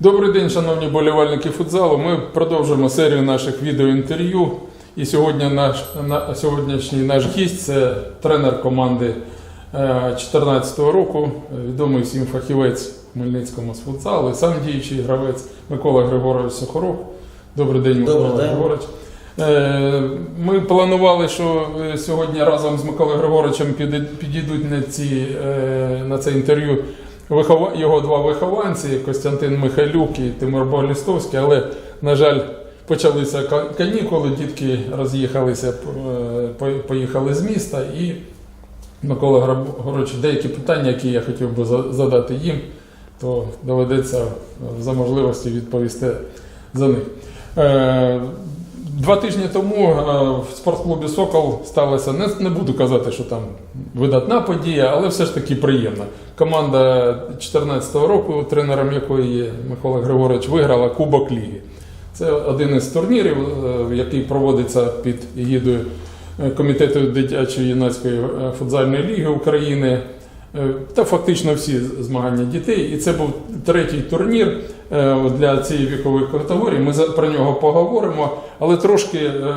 Добрий день, шановні болівальники футзалу. Ми продовжуємо серію наших відеоінтерв'ю. І сьогодні наш на сьогоднішній наш гість це тренер команди 2014 року, відомий всім фахівець Хмельницькому з футзалу, і сам діючий гравець Микола Григорович Сухоров. Добрий день, Микола Добрий день. Григорович. Е, Ми планували, що е, сьогодні разом з Миколою Григоровичем підійдуть на, ці, е, на це інтерв'ю вихова- його два вихованці Костянтин Михайлюк і Тимур Болістовський, але, на жаль, почалися канікули, дітки роз'їхалися, е, поїхали з міста і Микола Григорович, деякі питання, які я хотів би задати їм, то доведеться е, за можливості відповісти за них. Два тижні тому е, в спортклубі Сокол сталося, не, не буду казати, що там видатна подія, але все ж таки приємна. Команда 2014 року, тренером якої є Микола Григорович, виграла Кубок Ліги. Це один із турнірів, е, який проводиться під егідою е, Комітету дитячої юнацької футзальної ліги України. Е, Та фактично всі змагання дітей. І це був третій турнір е, для цієї вікової категорії. Ми про нього поговоримо. Але трошки е,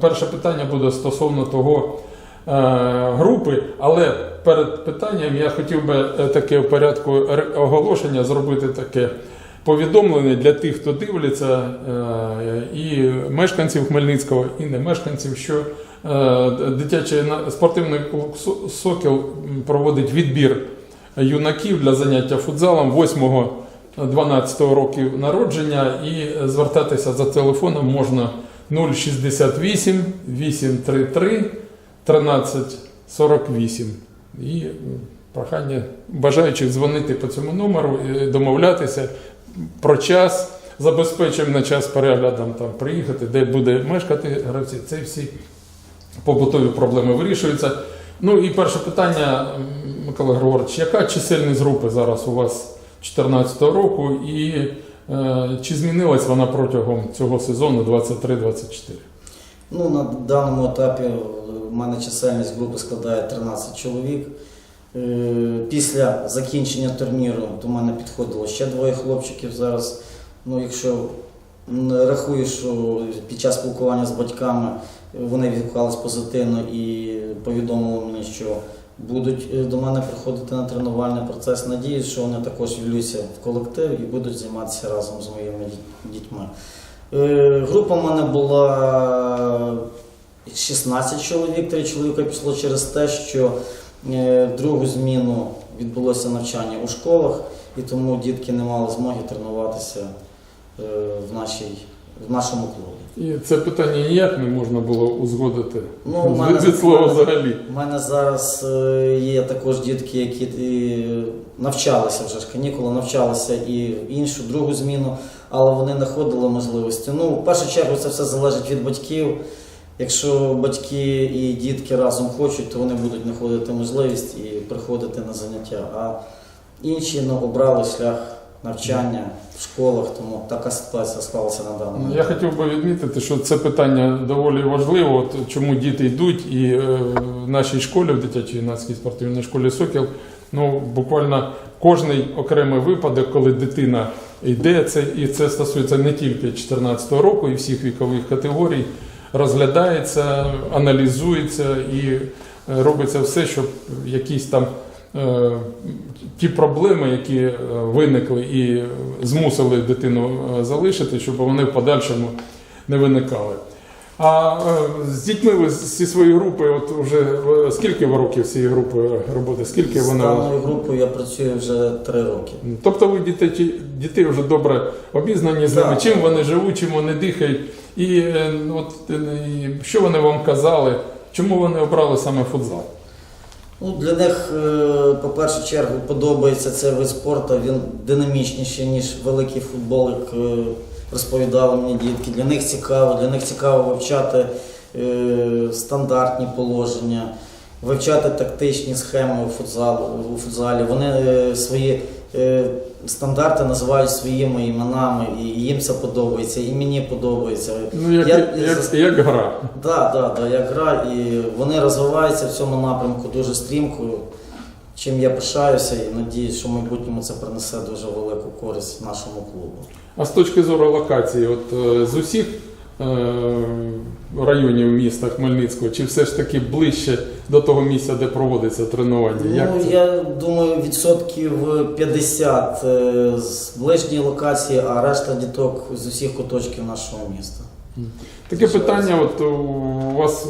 перше питання буде стосовно того групи. Але перед питанням я хотів би таке в порядку оголошення зробити таке повідомлення для тих, хто дивляться, і мешканців Хмельницького, і не мешканців, що дитячий спортивний клуб Сокіл проводить відбір юнаків для заняття футзалом 8-12 років народження і звертатися за телефоном можна 068 833 1348. І прохання бажаючих дзвонити по цьому номеру, і домовлятися про час, забезпечимо на час переглядом там приїхати, де буде мешкати гравці. Це всі побутові проблеми вирішуються. Ну і перше питання, Микола Григорович, яка чисельність групи зараз у вас 2014 року, і е, чи змінилась вона протягом цього сезону 23-24? Ну, на даному етапі е, в мене чисельність групи складає 13 чоловік. Е, Після закінчення турніру до мене підходило ще двоє хлопчиків зараз. Ну, якщо рахую, що під час спілкування з батьками вони відгукались позитивно і повідомили мені, що будуть е, до мене приходити на тренувальний процес. Надіюсь, що вони також влються в колектив і будуть займатися разом з моїми дітьми. Е, Група в мене була 16 чоловік, 3 чоловіка пішло через те, що е, другу зміну відбулося навчання у школах, і тому дітки не мали змоги тренуватися в, нашій, в нашому клубі. І це питання ніяк не можна було узгодити Ну, у мене- від, від слова взагалі. У мене зараз е, є також дітки, які е, навчалися вже ж канікули, навчалися і іншу другу зміну, але вони не ходили можливості. Ну, в першу чергу це все залежить від батьків. Якщо батьки і дітки разом хочуть, то вони будуть знаходити можливість і приходити на заняття. А інші ну, обрали шлях навчання в школах, тому така ситуація склалася на даному. Ну, Я хотів би відмітити, що це питання доволі важливо, от чому діти йдуть, і е, в нашій школі, в дитячій юнацькій спортивній школі Сокіл, ну буквально кожний окремий випадок, коли дитина йде, це і це стосується не тільки 2014 року і всіх вікових категорій, розглядається, аналізується і е, робиться все, щоб якісь там. Е, Ті проблеми, які е, виникли і змусили дитину е, залишити, щоб вони в подальшому не виникали. А з дітьми ви зі своєї групи, от вже скільки ви років цієї групи роботи? Скільки З вона? даною групою я працюю вже три роки. Тобто ви дітей, дітей вже добре обізнані з ними, чим вони живуть, чим вони дихають, і от і що вони вам казали, чому вони обрали саме футзал? Ну, для них, е, по першу чергу, подобається цей вид спорту. Він динамічніший, ніж великий футбол, як е, розповідали мені дітки. Для них цікаво, для них цікаво вивчати е, стандартні положення, вивчати тактичні схеми у футзалі. Вони свої стандарти називають своїми іменами, і їм це подобається, і мені подобається. Ну, як, Я- як, як гра. Так, да, да, як гра, і вони розвиваються в цьому напрямку дуже стрімко. чим я пишаюся і надіюсь, що в майбутньому це принесе дуже велику користь нашому клубу. А з точки зору локації, от е, з усіх е, районів міста Хмельницького, чи все ж таки ближче до того місця, де проводиться тренування? Як Ну, це? я думаю, відсотків 50 е, з ближньої локації, а решта діток з усіх куточків нашого міста. Таке питання, от у вас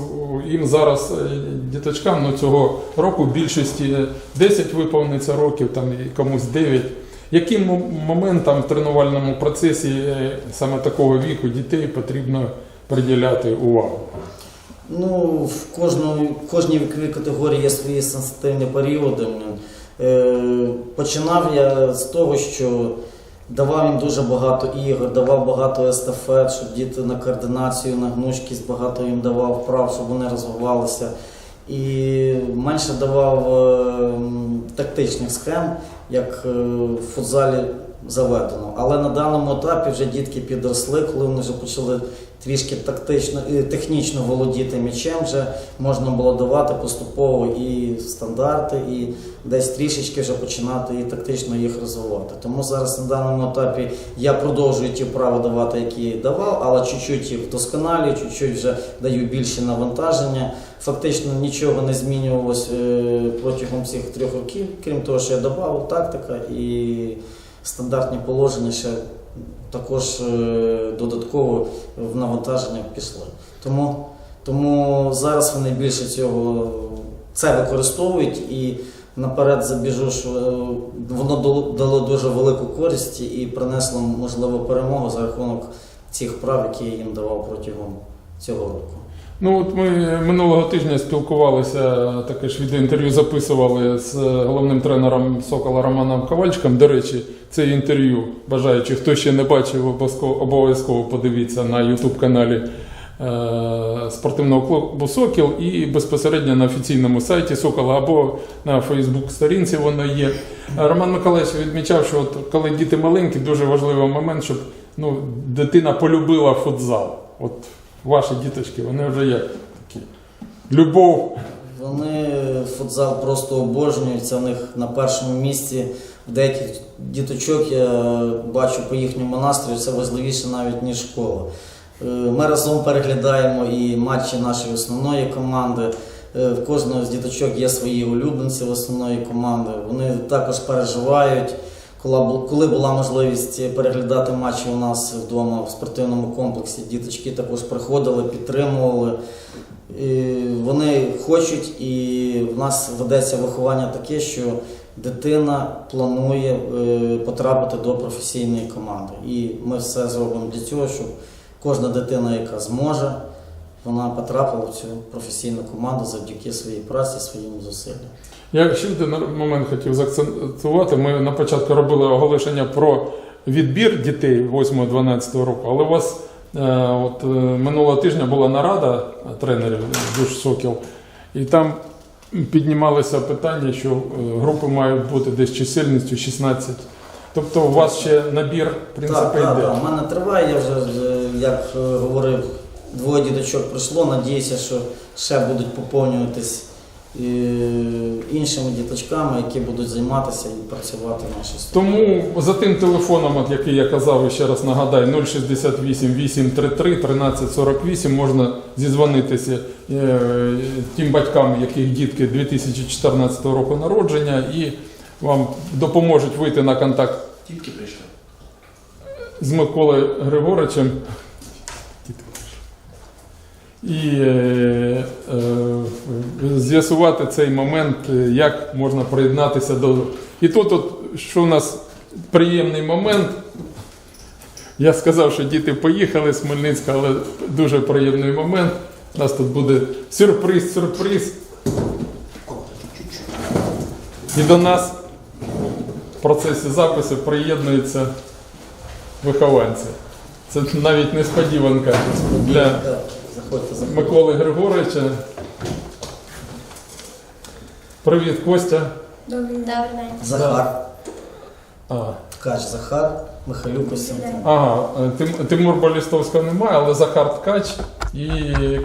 їм зараз е, діточкам ну, цього року більшості 10 виповниться років, там і комусь 9. Яким моментам в тренувальному процесі е, саме такого віку дітей потрібно приділяти увагу? Ну, в кожної, в кожній віковій категорії є свої сенситивні періоди. Е, починав я з того, що давав їм дуже багато ігор, давав багато естафет, щоб діти на координацію, на гнучкість багато їм давав вправ, щоб вони розвивалися. І менше давав е, тактичних схем, як е, в футзалі заведено. Але на даному етапі вже дітки підросли, коли вони вже почали трішки тактично і технічно володіти м'ячем, вже можна було давати поступово і стандарти, і десь трішечки вже починати і тактично їх розвивати. Тому зараз на даному етапі я продовжую ті вправи давати, які давав, але чуть-чуть їх вдосконалюю, чуть-чуть вже даю більше навантаження. Фактично нічого не змінювалось е, протягом цих трьох років, крім того, що я додав тактика і стандартні положення ще також е, додатково в навантаження пішли. Тому, тому зараз вони більше цього це використовують і наперед забіжу, що е, воно дало- дуже велику користь і принесло можливо перемогу за рахунок цих прав, які я їм давав протягом цього року. Ну от ми минулого тижня спілкувалися, таке ж відеоінтерв'ю записували з головним тренером Сокола Романом Ковальчиком. До речі, це інтерв'ю, бажаючи, хто ще не бачив, обов'язково- подивіться на Ютуб каналі е, спортивного клубу Сокіл і безпосередньо на офіційному сайті Сокола або на Фейсбук-сторінці воно є. Роман Миколаївич відмічав, що от коли діти маленькі, дуже важливий момент, щоб ну, дитина полюбила футзал. От ваші діточки, вони вже як такі. Любов. Вони футзал просто обожнюють, це в них на першому місці. В деяких діточок я бачу по їхньому настрою, це важливіше навіть ніж школа. Е, Ми разом переглядаємо і матчі нашої основної команди. Е, В кожного з діточок є свої улюбленці в основної команди. Вони також переживають. Коли була можливість переглядати матчі у нас вдома в спортивному комплексі, діточки також приходили, підтримували. І вони хочуть, і в нас ведеться виховання таке, що дитина планує е, потрапити до професійної команди. І ми все зробимо для цього, щоб кожна дитина, яка зможе, вона потрапила в цю професійну команду завдяки своїй праці, своїм зусиллям. Я ще один момент хотів заакцентувати. Ми на початку робили оголошення про відбір дітей 8-12 року, але у вас е, от, е, минулого тижня була нарада тренерів душ Сокіл, і там піднімалося питання, що е, групи мають бути десь чисельністю 16. Тобто у вас ще набір в принципі Так, так, йде. так. У мене триває, я вже, як говорив, двоє діточок прийшло. Надіюся, що ще будуть поповнюватись іншими діточками, які будуть займатися і працювати в нашій стороні. Тому за тим телефоном, от який я казав, і ще раз нагадаю, 068 833 1348 можна зізвонитися е, тим батькам, яких дітки 2014 року народження, і вам допоможуть вийти на контакт Тільки прийшли. з Миколою Григоричем. І е, е, з'ясувати цей момент, е, як можна приєднатися до. І тут, от, що у нас приємний момент. Я сказав, що діти поїхали з Хмельницька, але дуже приємний момент. У нас тут буде сюрприз, сюрприз. І до нас в процесі запису приєднуються вихованці. Це навіть несподіванка для. Миколи Григоровича. Привіт, Костя. Добрий день. Захар, А, Ткач Захар, Михайлюк Костянтин. ага, е, Тим- Тимур Болістовського немає, але Захар Ткач і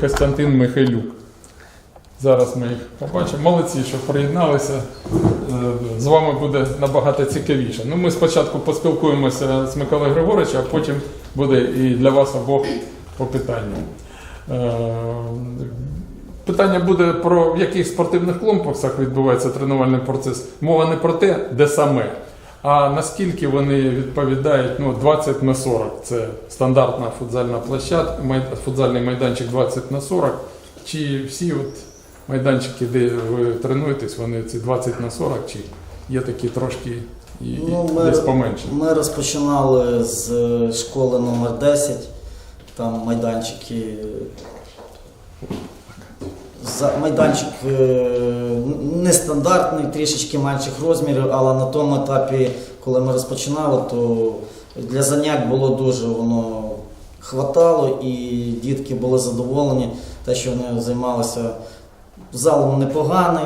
Костянтин Михайлюк. Зараз ми їх побачимо. Молодці, що приєдналися. Е, З вами буде набагато цікавіше. Ну, ми спочатку поспілкуємося з Миколою Григоровичем, а потім буде і для вас обох по питанню. Е, Питання буде про в яких спортивних комплексах відбувається тренувальний процес. Мова не про те, де саме, а наскільки вони відповідають ну, 20 на 40. Це стандартна футзальна площадка, футзальний майданчик 20 на 40. Чи всі от майданчики, де ви тренуєтесь, вони ці 20 на 40, чи є такі трошки і, і Ну, ми- десь поменше? Ми розпочинали з е, школи номер 10 там майданчики. За майданчик е, нестандартний, трішечки менших розмірів, але на тому етапі, коли ми розпочинали, то для занять було дуже воно хватало, і дітки були задоволені, те, що вони займалися залом непоганий.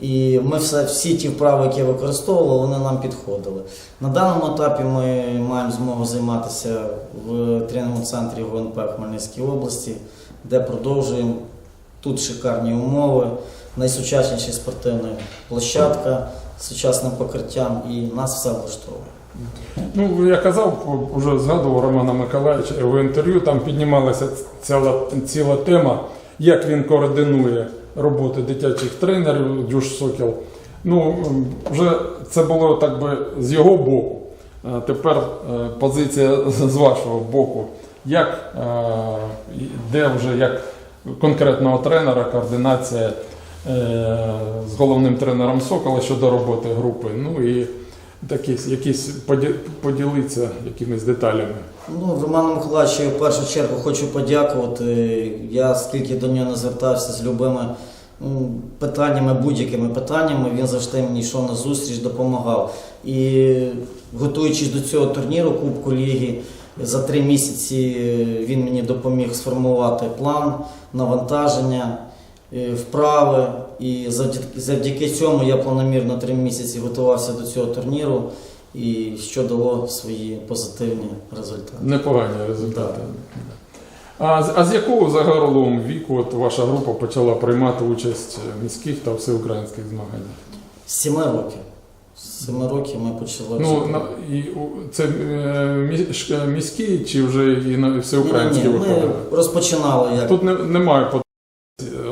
І ми все, всі ті вправи, які використовували, вони нам підходили. На даному етапі ми маємо змогу займатися в тренінговому центрі ГУНП в Хмельницькій області, де продовжуємо. Тут шикарні умови, найсучасніша спортивна площадка з сучасним покриттям, і нас все влаштовує. Ну, я казав, вже згадував Романа Миколаївича в інтерв'ю, там піднімалася ціла, ціла тема, як він координує роботу дитячих тренерів Дюш Сокіл. Ну, вже це було так би з його боку. Тепер е, позиція з вашого боку. Як, е, де вже як конкретного тренера координація е, з головним тренером Сокола щодо роботи групи? Ну і такі, якісь поді- поділитися якимись деталями. Ну, Роману Миколаївичу, я в першу чергу хочу подякувати. Я скільки до нього не звертався з любими м, питаннями, будь-якими питаннями, він завжди мені йшов на зустріч, допомагав. І готуючись до цього турніру Кубку Ліги, за три місяці він мені допоміг сформувати план, навантаження, вправи. І завдяки, цьому я планомірно три місяці готувався до цього турніру, і що дало свої позитивні результати. Непогані результати. А, з- а з якого загалом віку от ваша група почала приймати участь в міських та всеукраїнських змаганнях? З семи років. З семи років ми почали. Ну, на, і, це е, міські чи вже і на всеукраїнські Ні, ні, виходили? Ми розпочинали як. Тут не, немає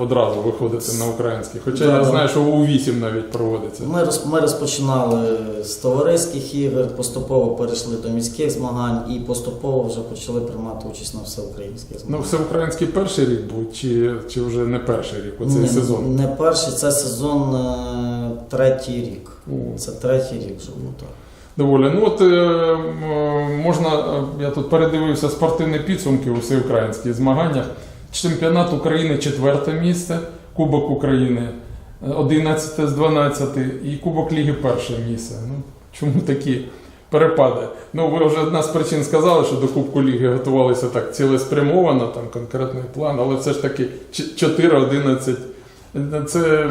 одразу виходити на українські, хоча Да, я да. знаю, що у 8 навіть проводиться. Ми, роз, ми розпочинали з товариських ігор, поступово перейшли до міських змагань і поступово вже почали приймати участь на всеукраїнських Ну, всеукраїнський перший рік був, чи, чи вже не перший рік, оцей Ні, сезон? Не перший, це сезон е, третій рік. О. Це третій рік вже був так. Доволі. Ну от е, можна, е, я тут передивився спортивні підсумки у всеукраїнських змаганнях. Чемпіонат України четверте місце, Кубок України е, 11 з 12 і Кубок Ліги перше місце. Ну, чому такі перепади? Ну, ви вже одна з причин сказали, що до Кубку Ліги готувалися так цілеспрямовано, там конкретний план, але все ж таки 4-11. Це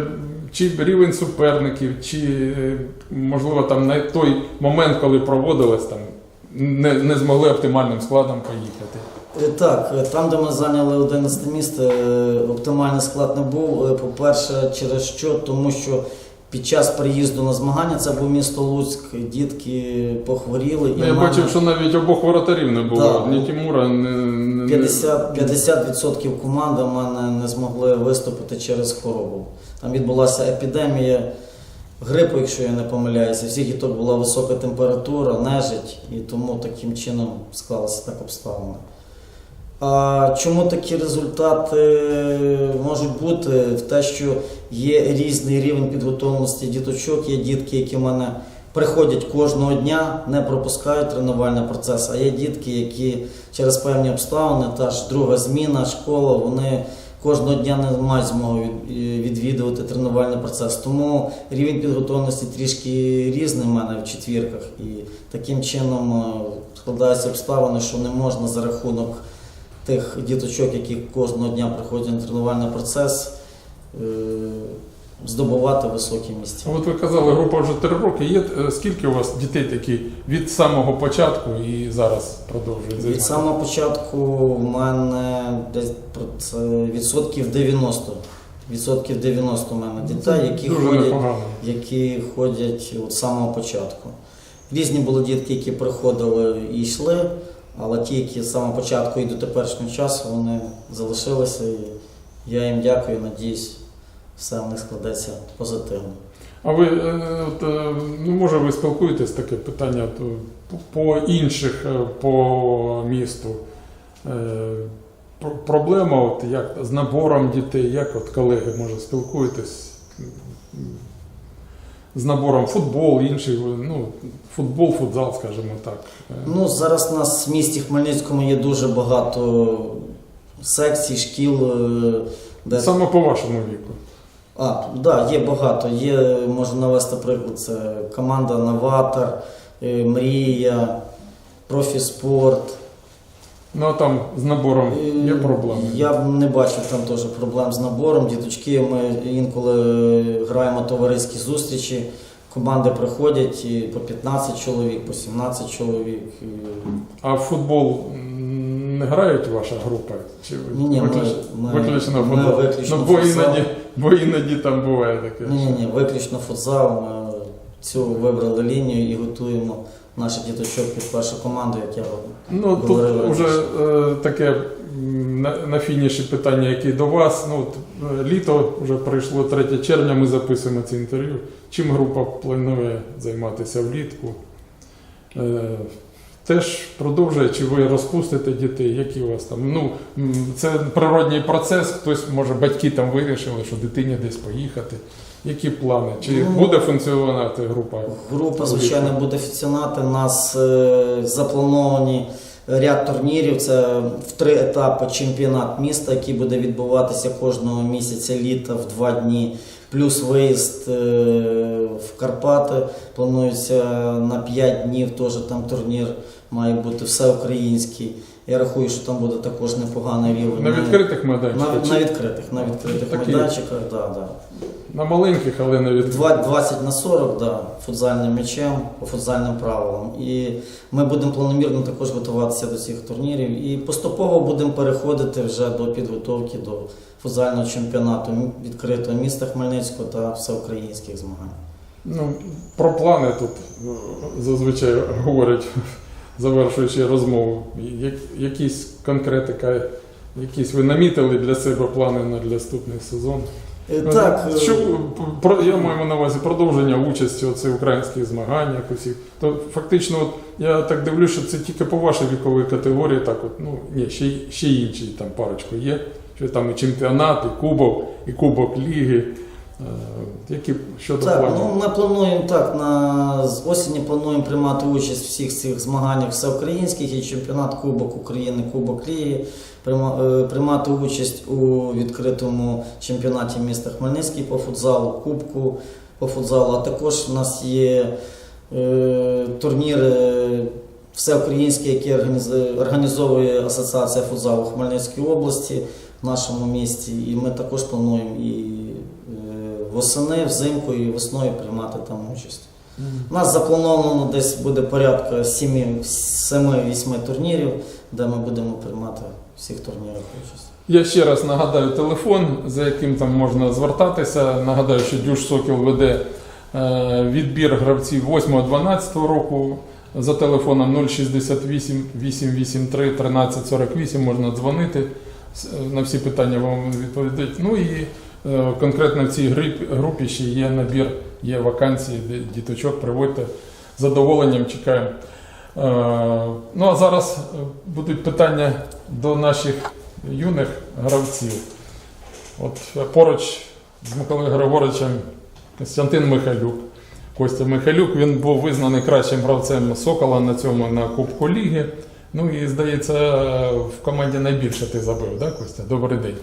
чи рівень суперників, чи е, можливо там на той момент, коли проводилось, там не, не змогли оптимальним складом поїхати. Е, Так, е, там, де ми зайняли 11 місце, е, оптимальний склад не був. По-перше, через що? Тому що під час приїзду на змагання це був місто Луцьк, дітки похворіли. Ну, я мене бачив, що навіть обох воротарів не було. Да. Ні Тімура, ні, ні- 50, 50% команди в мене не змогли виступити через хворобу. Там відбулася епідемія грипу, якщо я не помиляюся. Всіх діток була висока температура, нежить, і тому таким чином склалися так обставини. А чому такі результати можуть бути? В те, що є різний рівень підготовленості діточок, є дітки, які в мене приходять кожного дня, не пропускають тренувальний процес, а є дітки, які через певні обставини, та ж друга зміна, школа, вони кожного дня не мають змоги відвідувати тренувальний процес. Тому рівень підготовленості трішки різний в мене в четвірках. І таким чином е, складаються обставини, що не можна за рахунок тих діточок, які кожного дня приходять на тренувальний процес, е, здобувати високі місця. От ви казали, група вже три роки. Є е, скільки у вас дітей такі від самого початку і зараз продовжують Від самого початку в мене десь відсотків 90 відсотків 90 у мене дітей, які Дуже ходять непогано. які ходять з самого початку. Різні були дітки, які приходили і йшли, але ті, які з самого початку і до теперішнього часу, вони залишилися. І я їм дякую, надіюсь, все в них складеться позитивно. А ви, е, от, е, ну, може, ви спілкуєтесь таке питання по інших е, по місту? Проблема, от, як з набором дітей, як от колеги, може, спілкуєтесь з набором футбол, інший, ну, футбол, футзал, скажімо так. Ну, зараз у нас в місті Хмельницькому є дуже багато секцій, шкіл, е, де Саме по вашому віку. А, да, є багато. Є, можу навести приклад, це команда Новатор, е, Мрія, Профіспорт. Ну а там з набором є Е, проблеми. Я не бачив там теж проблем з набором. Діточки, ми інколи граємо товариські зустрічі. Команди приходять і по 15 чоловік, по 17 чоловік. А в футбол не грають ваша група? Чи ви Ні, виключ- ми, виключно ми футбол? виключно ну, бо футзал. іноді, бо іноді там буває таке. Ні, ні, ні, виключно футзал. Ми цю вибрали лінію і готуємо наших діточок під першу команду, як я Ну тут вже е, таке на, на фініші питання, яке до вас. Ну, от, е, літо вже пройшло 3 червня, ми записуємо це інтерв'ю. Чим група планує займатися влітку? Е, теж продовжує, чи ви розпустите дітей, які у вас там? Ну, це природній процес, хтось, може, батьки там вирішили, що дитині десь поїхати. Які плани? Чи Ну, буде функціонувати група? Група, звичайно, буде офіціонати. У нас е, заплановані ряд турнірів. Це в три етапи чемпіонат міста, який буде відбуватися кожного місяця літа в два дні. Плюс виїзд е, в Карпати. Планується на 5 днів теж там турнір має бути всеукраїнський. Я рахую, що там буде також непоганий рівень. На відкритих майданчиках? на, на відкритих, на відкритих Такі. майданчиках, да, да. На маленьких, але на відкритих. 20 на 40, да, футзальним м'ячем, по футзальним правилам. І ми будемо планомірно також готуватися до цих турнірів. І поступово будемо переходити вже до підготовки до футзального чемпіонату відкритого міста Хмельницького та всеукраїнських змагань. Ну, про плани тут е, зазвичай говорять, завершуючи розмову. Якісь конкретика, якісь ви намітили для себе плани на для наступний сезон? Е, Ну, Так, е, що, про, я маю на увазі продовження участі у цих українських змаганнях усіх. То фактично, от, я так дивлюсь, що це тільки по вашій віковій категорії, так от, ну, ні, ще, ще інші там парочку є. Що там і чемпіонат, і кубок, і кубок ліги. Е, які щодо Так, планів? ну ми плануємо так. На з осені плануємо приймати участь в всіх цих змаганнях всеукраїнських і чемпіонат Кубок України, Кубок прийма- е, приймати участь у відкритому чемпіонаті міста Хмельницький по футзалу, Кубку по футзалу. А також у нас є е, турніри всеукраїнські, які організ- організовує Асоціація футзалу Хмельницької області в нашому місті. І ми також плануємо і е, восени, взимку і весною приймати там участь. У нас заплановано десь буде порядка 7-8 турнірів, де ми будемо приймати всіх турнірах участь. Я ще раз нагадаю телефон, за яким там можна звертатися. Нагадаю, що Дюш Сокіл веде е, відбір гравців 8-12 року. За телефоном 068 883 1348 можна дзвонити. На всі питання вам відповідають. Ну і е, конкретно в цій групі, ще є набір, є вакансії, діточок приводьте. З задоволенням чекаємо. Е, Ну а зараз е, будуть питання до наших юних гравців. От е, поруч з Миколою Григоровичем Костянтин Михайлюк. Костя Михайлюк він був визнаний кращим гравцем Сокола на цьому на Кубку Ліги. Ну і здається, е, в команді найбільше ти забив, да, Костя? Добрий день.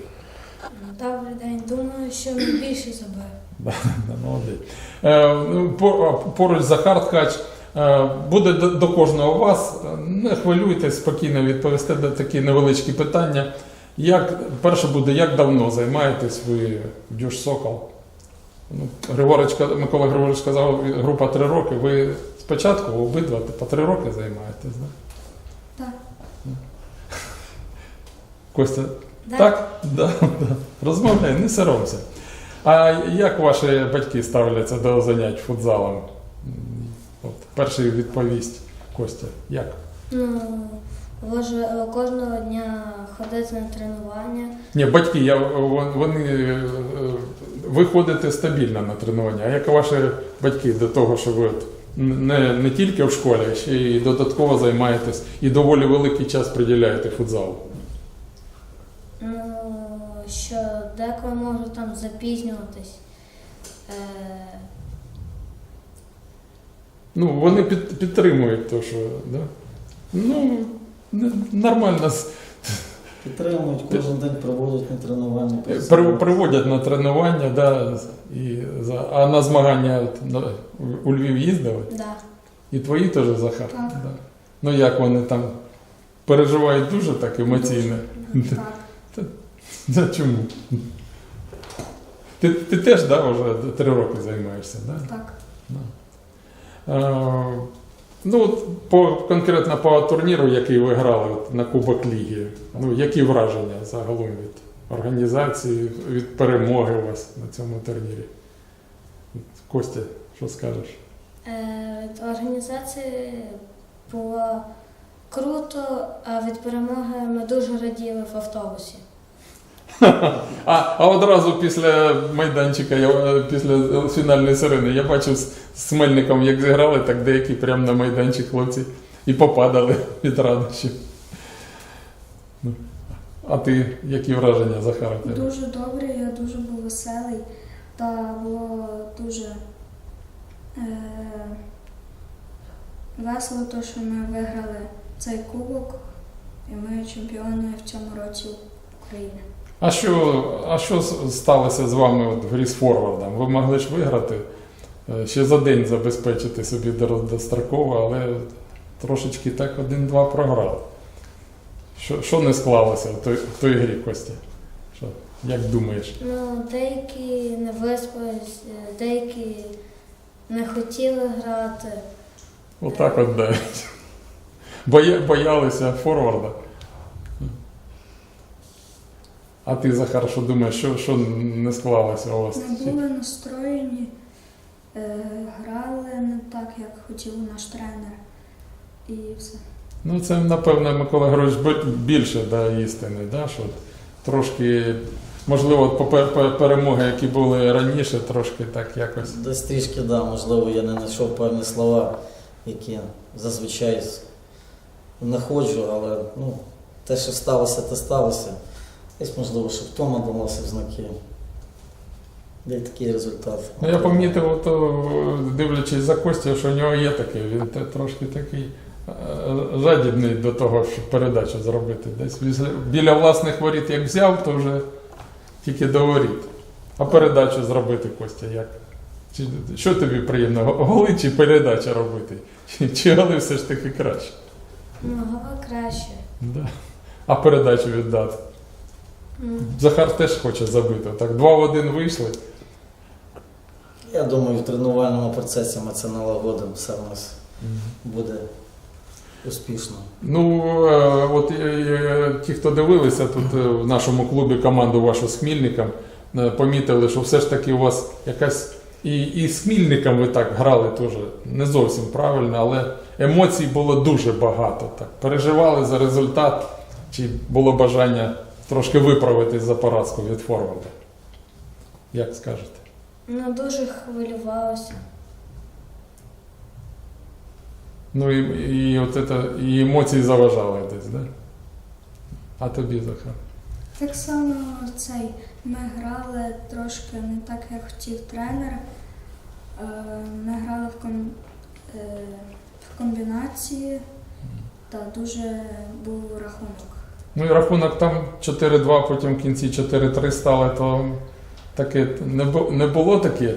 Добрий день. Думаю, що найбільше забив. Е, ну, Поруч Захар Ткач. Е, Буде до, кожного вас. Не хвилюйтесь, спокійно відповісти на такі невеличкі питання. Як, перше буде, як давно займаєтесь ви Дюш Сокол? Ну, Григорич, ка- Микола Григорович сказав, група три роки. Ви спочатку обидва по три роки займаєтесь, да? Так. Костя, Так? Да, да. Розмовляй, не соромся. А як ваші батьки ставляться до занять футзалом? От, перший відповість Костя. Як? Ну, воже- кожного дня ходити на тренування. Ні, батьки, я, вони, е, ви ходите стабільно на тренування. А як ваші батьки до того, що ви не, не тільки в школі, а ще й додатково займаєтесь і доволі великий час приділяєте футзалу? Ну, що деколи можу там запізнюватись. Е, Ну, вони під, підтримують те, що. Да? Ну, нормально. Підтримують, кожен день проводять на тренування. При, приводять на тренування, да, і, а на змагання на, у Львів їздили? да. І твої теж Захар? Так. Да. Ну як вони там переживають дуже так емоційно? Так. Да, чому? Ти, ти теж да, вже три роки займаєшся, да? Так. Е, ну, от по, конкретно по турніру, який ви грали от, на Кубок Ліги, ну, які враження загалом від організації, від перемоги у вас на цьому турнірі? Костя, що скажеш? Е, від організації було круто, а від перемоги ми дуже раділи в автобусі. А, а одразу після майданчика, я, е, після фінальної сирени, я бачив з, з Мельником, як зіграли, так деякі прямо на майданчик хлопці і попадали від радощів. Ну, А ти які враження, Захар? у? Дуже добре, я дуже був веселий та було дуже е, весело, то, що ми виграли цей кубок, і ми чемпіони в цьому році України. А що, а що сталося з вами от в грі? Ви могли ж виграти, е, ще за день забезпечити собі до- достроково, але трошечки так один-два програли. Що, що не склалося в той, в той грі, Костя? Що, як думаєш? Ну, деякі не виспались, е, деякі не хотіли грати. Отак от да. Боя, боялися форварда. А ти, Захар, що думаєш, що, що не склалося у вас? Ми були настроєні, е, грали не так, як хотів наш тренер. І все. Ну, це, напевно, Микола Григорович більше да, істини, да, що трошки, можливо, перемоги, які були раніше, трошки так якось. Десь трішки, да, можливо, я не знайшов певні слова, які зазвичай знаходжу, але ну, те, що сталося, те сталося. Десь, можливо, що втома далося в знаки. Де такий результат. Ну, я помітив, от, дивлячись за Костю, що у нього є таке, він трошки такий е, жадібний до того, щоб передачу зробити. Десь біля- власних воріт як взяв, то вже тільки до воріт. А передачу зробити, Костя, як? Чи, що тобі приємно? Голи чи передача робити? Чи, чи голи все ж таки краще? Ну, гова краще. Да. А передачу віддати. Захар теж хоче забити. Так, два в один вийшли. Я думаю, в тренувальному процесі ми це налагодимо, все в нас буде успішно. Ну, е, от е, е, ті, хто дивилися тут е, в нашому клубі команду вашу з Хмільником, е, помітили, що все ж таки у вас якась і, і з Хмільником ви так грали теж не зовсім правильно, але емоцій було дуже багато. Так. Переживали за результат, чи було бажання трошки виправити за поразку від форварда? Як скажете? ну, дуже хвилювалася. Ну і, і, от це, і емоції заважали десь, да? А тобі, Захар? Так само цей, ми грали трошки не так, як хотів тренер. Е, Ми грали в, ком, е, в комбінації та дуже був рахунок. Ну і рахунок там 4-2, потім в кінці 4-3 стали, то таке не, було таке.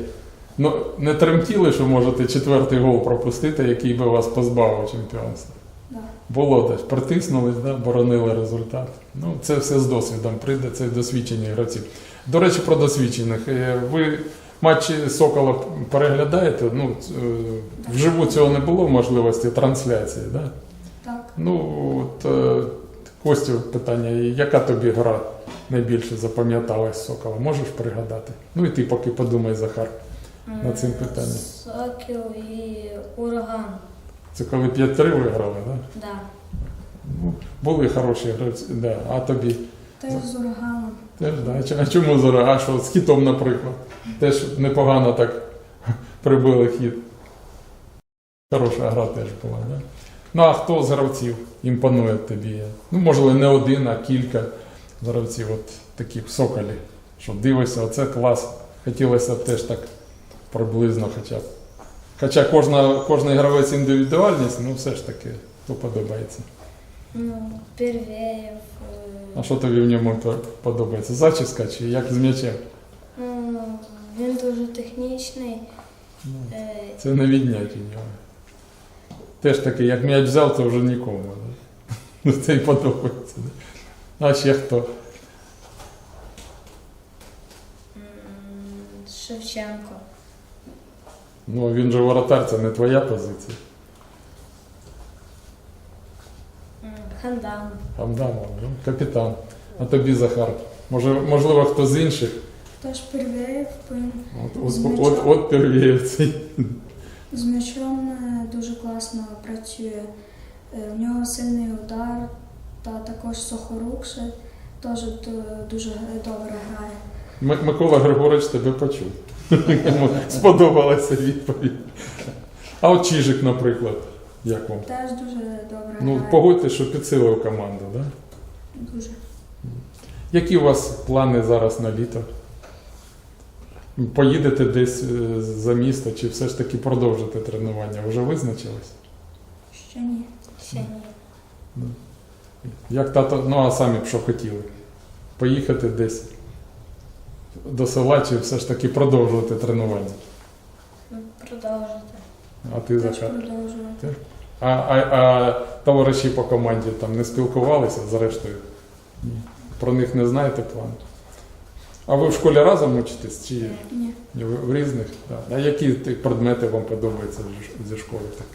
Ну, не тремтіли, що можете четвертий гол пропустити, який би вас позбавив чемпіонства. Да. Було десь, притиснулись, да, боронили результат. Ну, це все з досвідом прийде, це досвідчені гравці. До речі, про досвідчених. Е, Ви матчі Сокола переглядаєте? Ну, е, вживу цього не було можливості трансляції? Да? Так. Ну, от е, Костю питання, яка тобі гра найбільше запам'яталось з Сокола? Можеш пригадати? Ну і ти поки подумай, Захар. Над цим питанням. Сокіл і ураган. Це коли 5-3 виграли, так? Да? Да. Ну, були хороші гравці, да. а тобі Теж з ураганом. теж, да. А чому зора? А що з хітом, наприклад? Теж непогано так прибили хід. Хороша гра теж була, да? Ну а хто з гравців імпонує тобі? Ну, можливо, не один, а кілька гравців, от такі соколі. Що дивишся, оце клас. Хотілося б теж так приблизно хоча б. Хоча кожна, кожний гравець індивідуальність, ну все ж таки, хто подобається. Ну, Первєєв. А що тобі в ньому подобається? Зачіска чи як з м'ячем? Ну, він дуже технічний. Ну, Е, Це не віднять у нього. Теж таки, як м'яч взяв, то вже нікому. Ну, Це й подобається. А ще хто? Шевченко. Ну, він же воротар, це не твоя позиція. м, Хандам. Хамдамов, ну, капітан. А тобі, Захар. Може, можливо, хто з інших? Теж Первєєв, він От, от, от, от Пергієв цей. З м'ячом е, дуже класно працює. Е, В нього сильний удар та також Сохорук теж дуже добре грає. Микола Григорович тебе почув. Йому сподобалася відповідь. А от Чижик, наприклад, як вам? Теж дуже добре Ну, грає. погодьте, що підсилив команду, так? Да? Дуже. Які у вас плани зараз на літо? Поїдете десь е, за місто чи все ж таки продовжите тренування? Вже визначились? Ще ні. Ще ні. Як тато, ну а самі б що хотіли? Поїхати десь до села чи все ж таки продовжувати тренування? Ну, Продовжити. А ти Захар? продовжувати. А, а, а товариші по команді там не спілкувалися зрештою? Ні. Про них не знаєте план? А ви в школі разом учитесь чи Ні. в різних? Да. А які предмети вам подобаються зі- школи? Так?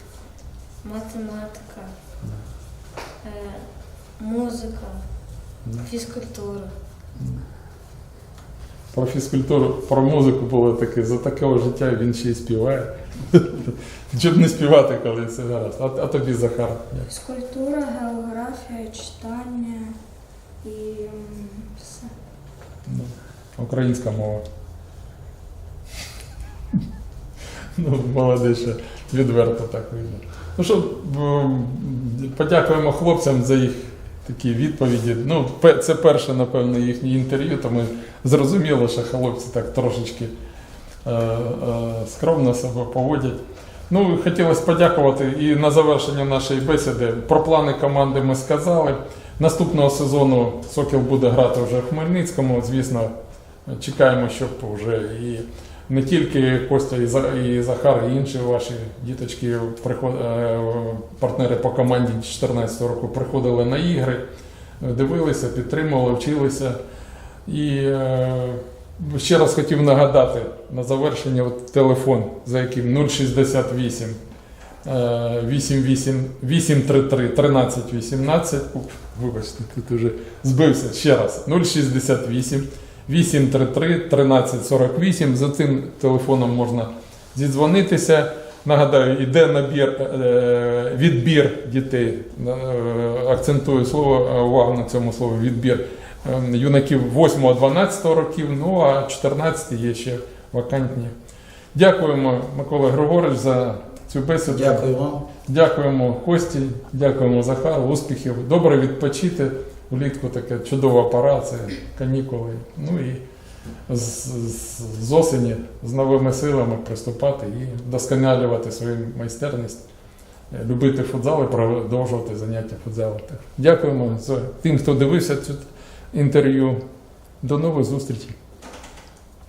Математика. Е, Музика. Да. Фізкультура. Про фізкультуру, про музику було таке, за такого життя він ще й співає. Щоб не співати, коли все гаразд. А, а тобі, Захар? як? Фізкультура, географія, читання і все. Українська мова. Ну, молодець, ще відверто так вийде. Ну що, подякуємо хлопцям за їх такі відповіді. Ну, це перше, напевно, їхнє інтерв'ю, тому зрозуміло, що хлопці так трошечки е, е, скромно себе поводять. Ну, хотілося подякувати і на завершення нашої бесіди. Про плани команди ми сказали. Наступного сезону Сокіл буде грати вже в Хмельницькому. Звісно, чекаємо, щоб вже і не тільки Костя і Захар, і інші ваші діточки, е, партнери по команді 2014 року приходили на ігри, дивилися, підтримували, вчилися. І е, ще раз хотів нагадати на завершення от телефон, за яким 068 е, 88 833 13 18. Уп, Вибачте, тут уже збився ще раз. 068 833 13 48. За цим телефоном можна зідзвонитися. Нагадаю, йде набір, е, відбір дітей. Е, Акцентую слово, е, увагу на цьому слові відбір е, юнаків 8-12 років, ну а 14 є ще вакантні. Дякуємо, Микола Григорович, за цю бесіду. Дякую вам. Дякуємо Кості, дякуємо Захару, успіхів. Добре відпочити. Влітку така чудова пора, це канікули. Ну і з, з, осені з новими силами приступати і досконалювати свою майстерність, е, любити футзал і продовжувати заняття футзалом. Дякуємо за тим, хто дивився це інтерв'ю. До нових зустрічей.